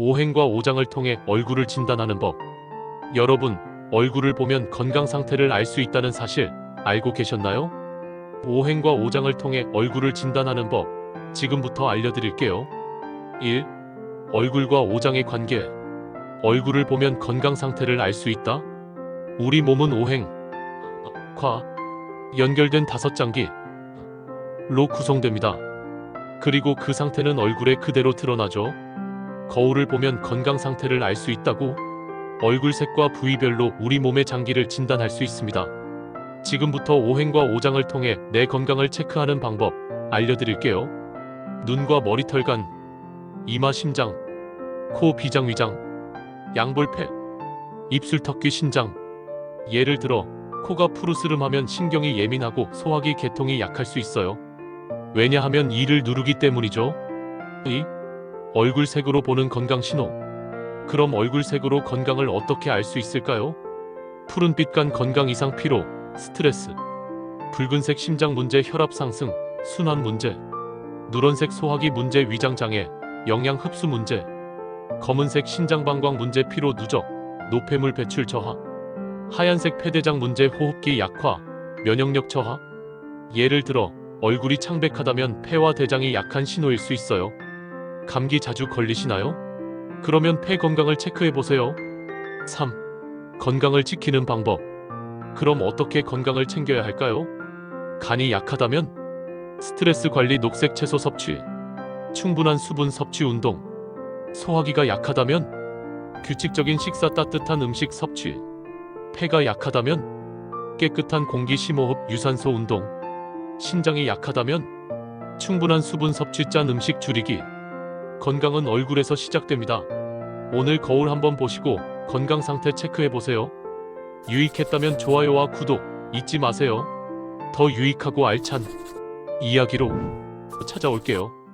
오행과 오장을 통해 얼굴을 진단하는 법. 여러분, 얼굴을 보면 건강 상태를 알 수 있다는 사실 알고 계셨나요? 오행과 오장을 통해 얼굴을 진단하는 법. 지금부터 알려드릴게요. 1. 얼굴과 오장의 관계. 얼굴을 보면 건강 상태를 알 수 있다. 우리 몸은 오행, 과 연결된 다섯 장기 로 구성됩니다. 그리고 그 상태는 얼굴에 그대로 드러나죠. 거울을 보면 건강 상태를 알 수 있다고 얼굴 색과 부위별로 우리 몸의 장기를 진단할 수 있습니다. 지금부터 오행과 오장을 통해 내 건강을 체크하는 방법 알려드릴게요. 눈과 머리털 간, 이마 심장, 코 비장 위장, 양볼패, 입술 턱귀 신장. 예를 들어 코가 푸르스름하면 신경이 예민하고 소화기 계통이 약할 수 있어요. 왜냐하면 이를 누르기 때문이죠. 2. 얼굴 색으로 보는 건강 신호. 그럼 얼굴 색으로 건강을 어떻게 알 수 있을까요? 푸른빛 간 건강 이상 피로, 스트레스. 붉은색 심장 문제 혈압 상승, 순환 문제. 누런색 소화기 문제 위장 장애, 영양 흡수 문제. 검은색 신장 방광 문제 피로 누적, 노폐물 배출 저하. 하얀색 폐대장 문제 호흡기 약화, 면역력 저하. 예를 들어 얼굴이 창백하다면 폐와 대장이 약한 신호일 수 있어요. 감기 자주 걸리시나요? 그러면 폐 건강을 체크해 보세요. 3. 건강을 지키는 방법. 그럼 어떻게 건강을 챙겨야 할까요? 간이 약하다면 스트레스 관리 녹색 채소 섭취, 충분한 수분 섭취 운동, 소화기가 약하다면 규칙적인 식사 따뜻한 음식 섭취, 폐가 약하다면 깨끗한 공기 심호흡 유산소 운동, 신장이 약하다면 충분한 수분 섭취 짠 음식 줄이기. 건강은 얼굴에서 시작됩니다. 오늘 거울 한번 보시고 건강 상태 체크해 보세요. 유익했다면 좋아요와 구독 잊지 마세요. 더 유익하고 알찬 이야기로 찾아올게요.